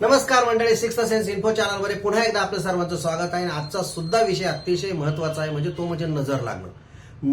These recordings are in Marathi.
नमस्कार मंडळी सिक्स सेन्स इन्फो चॅनलवर पुन्हा एकदा आपलं सर्वांचं स्वागत आहे. आणि आजचा सुद्धा विषय अतिशय महत्त्वाचा आहे म्हणजे तो म्हणजे नजर लागणं.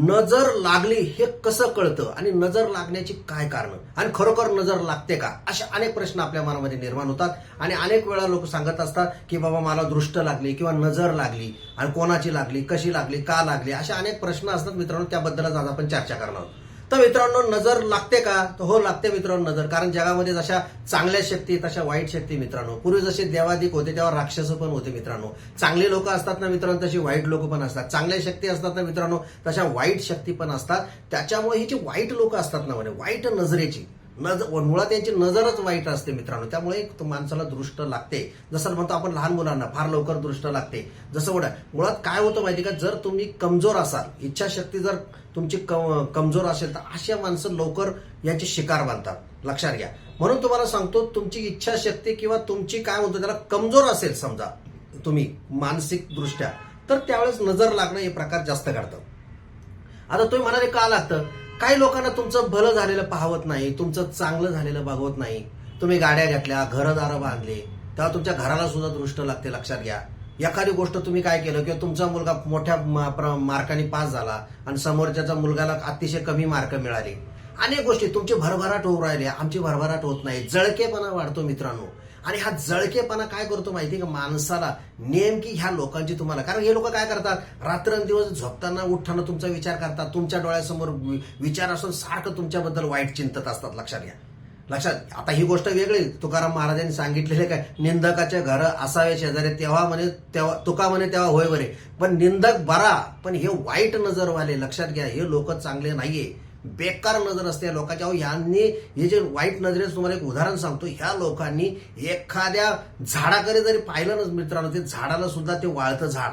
नजर लागली हे कसं कळतं आणि नजर लागण्याची काय कारण? आणि खरोखर नजर लागते का? असे अनेक प्रश्न आपल्या मनामध्ये निर्माण होतात. आणि अनेक वेळा लोक सांगत असतात की बाबा मला दृष्ट लागली किंवा नजर लागली. आणि कोणाची लागली? कशी लागली? का लागली? असे अनेक प्रश्न असतात मित्रांनो. त्याबद्दलच आज आपण चर्चा करणार आहोत. तर मित्रांनो नजर लागते का? तर हो लागते मित्रांनो नजर. कारण जगामध्ये जशा चांगल्या शक्ती तशा वाईट शक्ती मित्रांनो. पूर्वी जसे देवाधिक होते तेव्हा राक्षस पण होते मित्रांनो. चांगले लोक असतात ना मित्रांनो तशी वाईट लोक पण असतात. चांगल्या शक्ती असतात ना मित्रांनो तशा वाईट शक्ती पण असतात. त्याच्यामुळे ही जी वाईट लोक असतात ना म्हणे वाईट नजरेची नजर मुळात यांची नजरच वाईट असते मित्रांनो. त्यामुळे एक माणसाला दृष्ट लागते. जसं म्हणतो आपण लहान मुलांना फार लवकर दृष्ट लागते. जसं म्हणा मुळात काय होतं माहिती का? जर तुम्ही कमजोर असाल इच्छाशक्ती जर तुमची कम- कमजोर असेल तर अशा माणसं लवकर याची शिकार बांधतात लक्षात घ्या. म्हणून तुम्हाला सांगतो तुमची इच्छाशक्ती किंवा तुमची काय म्हणतो त्याला कमजोर असेल समजा तुम्ही मानसिक दृष्ट्या तर त्यावेळेस नजर लागणं हे प्रकार जास्त घडतं. आता तुम्ही म्हणाले का लागतं? काही लोकांना तुमचं भलं झालेलं पाहवत नाही तुमचं चांगलं झालेलं बघवत नाही. तुम्ही गाड्या घेतल्या घरदारं बांधले तेव्हा तुमच्या घराला सुद्धा दृष्ट लागते लक्षात घ्या. एखादी गोष्ट तुम्ही काय केलं किंवा तुमचा मुलगा मोठ्या मा- प्र- मार्काने पास झाला आणि समोरच्याचा मुलगाला अतिशय कमी मार्क मिळाले. अनेक गोष्टी तुमची भरभराट होऊ राहिली आमची भरभराट होत नाही. जळकेपणा वाढतो मित्रांनो. आणि हा जळकेपणा काय करतो माहिती का? माणसाला नेमकी ह्या लोकांची तुम्हाला कारण हे लोक काय करतात? रात्रंदिवस झोपताना उठताना तुमचा विचार करतात. तुमच्या डोळ्यासमोर वि- विचार असून सारखं तुमच्याबद्दल वाईट चिंतत असतात लक्षात घ्या. लक्षात आता ही गोष्ट वेगळी. तुकाराम महाराजांनी सांगितलेले काय? निंदकाचे घर असावे शेजारी तेव्हा म्हणे तेव्हा तुका म्हणे तेव्हा होय बरे. पण निंदक बरा. पण हे वाईट नजरवाले लक्षात घ्या हे लोक चांगले नाहीये. बेकार नजर असते या लोकांच्या अहो यांनी हे जे वाईट नजरेचं तुम्हाला एक उदाहरण सांगतो. ह्या लोकांनी एखाद्या झाडाकडे जरी पाहिलं ना मित्रांनो ते झाडाला सुद्धा ते वाळतं झाड.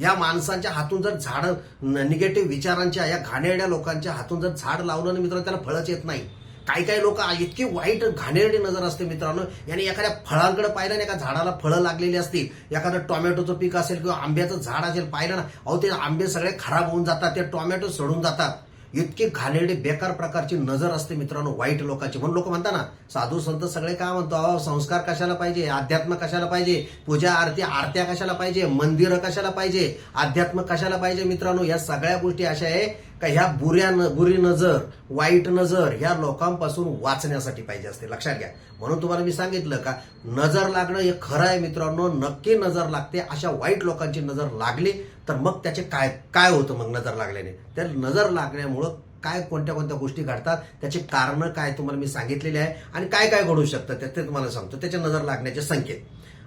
या माणसांच्या हातून जर झाड निगेटिव्ह विचारांच्या या घाणेरड्या लोकांच्या हातून जर झाड लावलं ना मित्रांनो त्याला फळच येत नाही. काही काही लोक इतकी वाईट घाणेरडी नजर असते मित्रांनो. यांनी एखाद्या फळांकडे पाहिलं ना एका झाडाला फळं लागलेली असतील. एखादं टोमॅटोचं पीक असेल किंवा आंब्याचं झाड असेल पाहिलं ना. अहो ते आंबे सगळे खराब होऊन जातात ते टोमॅटो सडून जातात. इतकी घाणेरडे बेकार प्रकारची नजर असते मित्रांनो वाईट लोकांची. म्हणून लोक म्हणतात ना साधू संत सगळे काय म्हणतो अहो संस्कार कशाला पाहिजे? अध्यात्म कशाला पाहिजे? पूजा आरती आरत्या कशाला पाहिजे? मंदिरं कशाला पाहिजे? अध्यात्म कशाला पाहिजे मित्रांनो? या सगळ्या गोष्टी अशा आहे का ह्या बुऱ्या न बुरी नजर वाईट नजर ह्या लोकांपासून वाचण्यासाठी पाहिजे असते. लक्षात घ्या. म्हणून तुम्हाला मी सांगितलं का नजर लागणं हे खरं आहे मित्रांनो. नक्की नजर लागते. अशा वाईट लोकांची नजर लागली तर मग त्याचे काय काय होतं मग नजर लागल्याने? तर नजर लागण्यामुळं काय कोणत्या कोणत्या गोष्टी घडतात? त्याची कारणं काय तुम्हाला मी सांगितलेली आहे आणि काय काय घडू शकतं ते ते तुम्हाला सांगतो. त्याच्या नजर लागण्याचे संकेत.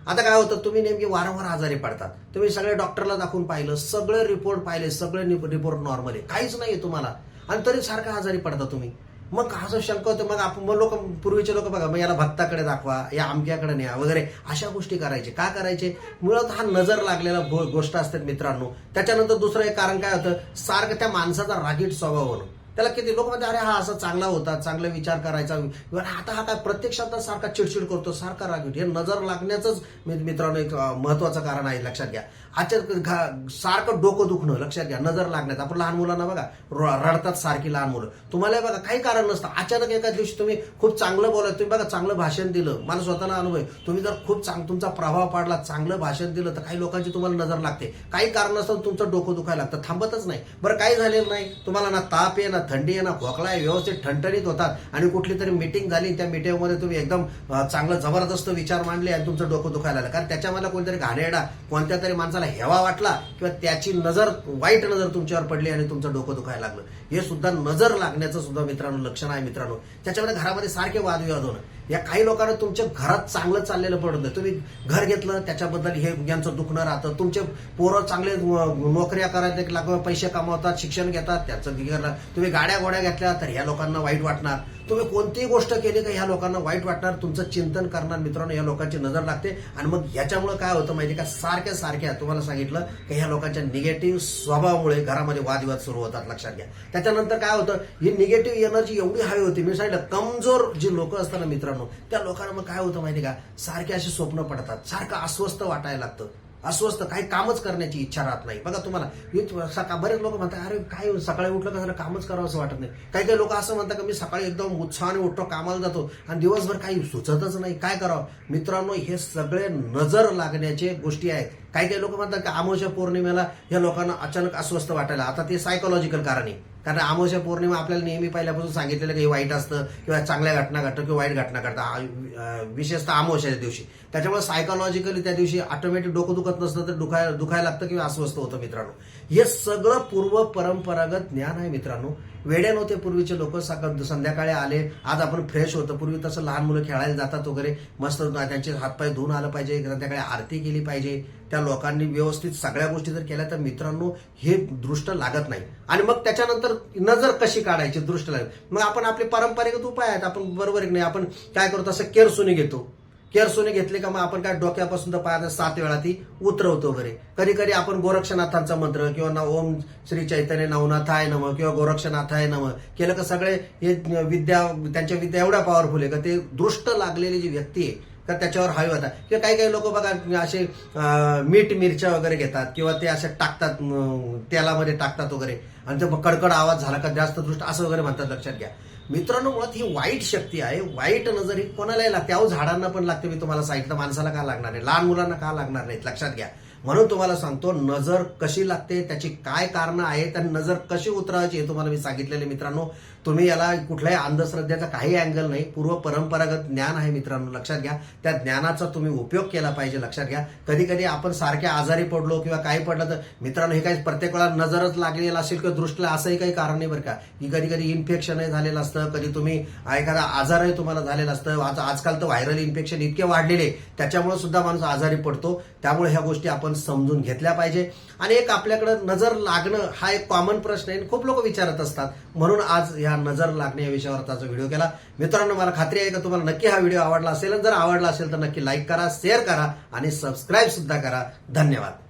आता काय होतं तुम्ही नेमके वारंवार आजारी पडतात. तुम्ही सगळे डॉक्टरला दाखवून पाहिलं सगळे रिपोर्ट पाहिले सगळे रिपोर्ट नॉर्मल आहे. काहीच नाही तुम्हाला. आणि तरी सारखं आजारी पडता तुम्ही. मग असं शंका होतं मग आपण मग लोक पूर्वीचे लोक बघा मग याला भक्ताकडे दाखवा या आमक्याकडे न्या वगैरे अशा गोष्टी करायचे. का करायचे? मुळात हा नजर लागलेला गोष्ट असतात मित्रांनो. त्याच्यानंतर दुसरं एक कारण काय होतं सारखं त्या माणसाचा रागीट स्वभाव होणं. त्याला किती लोक म्हणते अरे हा असा चांगला होता चांगला विचार करायचा. किंवा आता हा काय प्रत्येक शब्दात सारखा चिडचिड करतो सारखा राग हे नजर लागण्याचंच मित्रांनो एक महत्वाचं कारण आहे लक्षात घ्या. आजच्या घा- सारखं डोकं दुखणं लक्षात घ्या नजर लागण्यात. आपण लहान मुलांना बघा र- रडतात सारखी लहान मुलं. तुम्हाला बघा काही कारण नसतं. अचानक एका दिवशी तुम्ही खूप चांगलं बोला तुम्ही बघा चांगलं भाषण दिलं. मला स्वतःला अनुभव आहे तुम्ही जर खूप चांग तुमचा प्रभाव पाडला चांगलं भाषण दिलं तर काही लोकांची तुम्हाला नजर लागते. काही कारण नसतं तुमचं डोकं दुखायला लागतं. थांबतच नाही. बरं काही झालेलं नाही. तुम्हाला ना ताप आहे ना थंडी आहे ना खोकला आहे व्यवस्थित ठणठणीत होतात. आणि कुठली तरी मिटिंग झाली त्या मिटिंगमध्ये तुम्ही एकदम चांगलं जबरदस्त विचार मांडले आणि तुमचं डोकं दुखायला लागलं. कारण त्याच्यामध्ये कोणतरी घाणेरडा कोणत्या तरी माणसाला हेवा वाटला किंवा त्याची नजर वाईट नजर तुमच्यावर पडली आणि तुमचं डोकं दुखायला लागलं. हे सुद्धा नजर लागण्याचं सुद्धा मित्रांनो लक्षण आहे मित्रांनो. त्याच्यामध्ये घरामध्ये सारखे वादविवाद होणं. या काही लोकांना तुमच्या घरात चांगलं चाललेलं पडलं तुम्ही घर घेतलं त्याच्याबद्दल हे यांचं दुखणं राहतं तुमचे पोरं चांगले नोकऱ्या करायला लागून पैसे कमावतात शिक्षण घेतात त्याचं तुम्ही गाड्या गोड्या घेतल्या तर ह्या लोकांना वाईट वाटणार. तुम्ही कोणतीही गोष्ट केली का ह्या लोकांना वाईट वाटणार तुमचं चिंतन करणार मित्रांनो या लोकांची नजर लागते. आणि मग ह्याच्यामुळे काय होतं माहिती का? सारख्या सारख्या तुम्हाला सांगितलं की ह्या लोकांच्या निगेटिव्ह स्वभावामुळे घरामध्ये वादविवाद सुरू होतात लक्षात घ्या. त्याच्यानंतर काय होतं? ही निगेटिव्ह एनर्जी एवढी हवी होती मी सांगितलं कमजोर जी लोक असतात ना मित्रांनो त्या लोकांना मग काय होतं माहिती का? सारखे असे स्वप्न पडतात सारखं अस्वस्थ वाटायला लागतं. अस्वस्थ काही कामच करण्याची इच्छा राहत नाही. बघा तुम्हाला सकाळ बरेच लोक म्हणतात अरे काय हो, सकाळी उठलं का झालं कामच करावं असं वाटत नाही. काही काही लोक असं म्हणतात की मी सकाळी एकदम उत्साहाने उठतो कामाला जातो आणि दिवसभर काही सुचतच नाही. काय करावं? मित्रांनो हे सगळे नजर लागण्याचे गोष्टी आहेत. काही काही लोक म्हणतात की अमावस्या पौर्णिमेला या लोकांना अचानक अस्वस्थ वाटायला. आता ते सायकोलॉजिकल कारण आहे. कारण अमावस्या पौर्णिमा आपल्याला नेहमी पहिल्यापासून सांगितलेलं की हे वाईट असतं किंवा चांगल्या घटना घडतं किंवा वाईट घटना घडतं विशेषतः अमावस्याच्या दिवशी. त्याच्यामुळे सायकोलॉजिकली त्या दिवशी ऑटोमॅटिक डोकं दुखत नसतं तर दुखाय दुखायला लागतं किंवा अस्वस्थ होतं मित्रांनो. हे सगळं पूर्व परंपरागत ज्ञान आहे मित्रांनो. वेडे नव्हते पूर्वीचे लोक सकाळ संध्याकाळी आले. आज आपण फ्रेश होतं. पूर्वी तसं लहान मुलं खेळायला जातात वगैरे. मस्त त्यांचे हातपाय धुवून आलं पाहिजे. संध्याकाळी आरती केली पाहिजे. त्या लोकांनी व्यवस्थित सगळ्या गोष्टी जर केल्या तर मित्रांनो हे दृष्ट लागत नाही. आणि मग त्याच्यानंतर नजर कशी काढायची दृष्ट लागत मग आपण आपले पारंपरिक उपाय आहेत आपण बरोबर नाही? आपण काय करतो? असं केरसुनी घेतो. केअरसोने घेतले का मग आपण काय डोक्यापासून तर पायात सात वेळा ती उतरवतो वगैरे कधी कधी आपण गोरक्षनाथांचा मंत्र किंवा ना ओम श्री चैतन्य नवनाथाय नम किंवा गोरक्षनाथाय नम केलं का सगळे हे विद्या त्यांच्या विद्या एवढ्या पॉवरफुल आहे का ते दृष्ट लागलेली जी व्यक्ती आहे का त्याच्यावर हवी होता किंवा काही काही लोक बघा असे मीठ मिरच्या वगैरे घेतात किंवा ते असे टाकतात तेलामध्ये टाकतात वगैरे. आणि ते कडकड आवाज झाला का जास्त दृष्ट असं वगैरे म्हणतात लक्षात घ्या. मित्रांनो मुळात ही वाईट शक्ती आहे. वाईट नजर ही कोणालाही लागते. अहो झाडांना पण लागते. मी तुम्हाला सांगितलं माणसाला का लागणार नाही? लहान मुलांना का लागणार नाहीत? लक्षात घ्या. म्हणून तुम्हाला सांगतो नजर कशी लागते त्याची काय कारणं आहेत आणि नजर कशी उतरायची हे तुम्हाला मी सांगितलेले मित्रांनो. तुम्ही याला कुठल्याही अंधश्रद्धेचा काही अँगल नाही पूर्व परंपरागत ज्ञान आहे मित्रांनो लक्षात घ्या. त्या ज्ञानाचा तुम्ही उपयोग केला पाहिजे लक्षात घ्या. कधी कधी आपण सारख्या आजारी पडलो किंवा काही पडलं तर मित्रांनो हे काही प्रत्येक वेळा नजरच लागलेलं असेल किंवा दृष्टीला असंही काही कारण नाही बरं का. की कधी कधी इन्फेक्शनही झालेलं असतं कधी तुम्ही एखादा आजारही तुम्हाला झालेला असतं. आज आजकाल तर व्हायरल इन्फेक्शन इतके वाढलेले त्याच्यामुळे सुद्धा माणूस आजारी पडतो. त्यामुळे ह्या गोष्टी आपण समजून घेतल्या पाहिजे. आणि एक आपल्याकडे नजर लागणं हा एक कॉमन प्रश्न आहे खूप लोक विचारत असतात. म्हणून आज ह्या नजर लागणे या विषयावर त्याचा व्हिडिओ केला. मित्रांनो मला खात्री आहे का तुम्हाला नक्की हा व्हिडिओ आवडला असेल. जर आवडला असेल तर नक्की लाईक करा शेअर करा आणि सबस्क्राईब सुद्धा करा. धन्यवाद.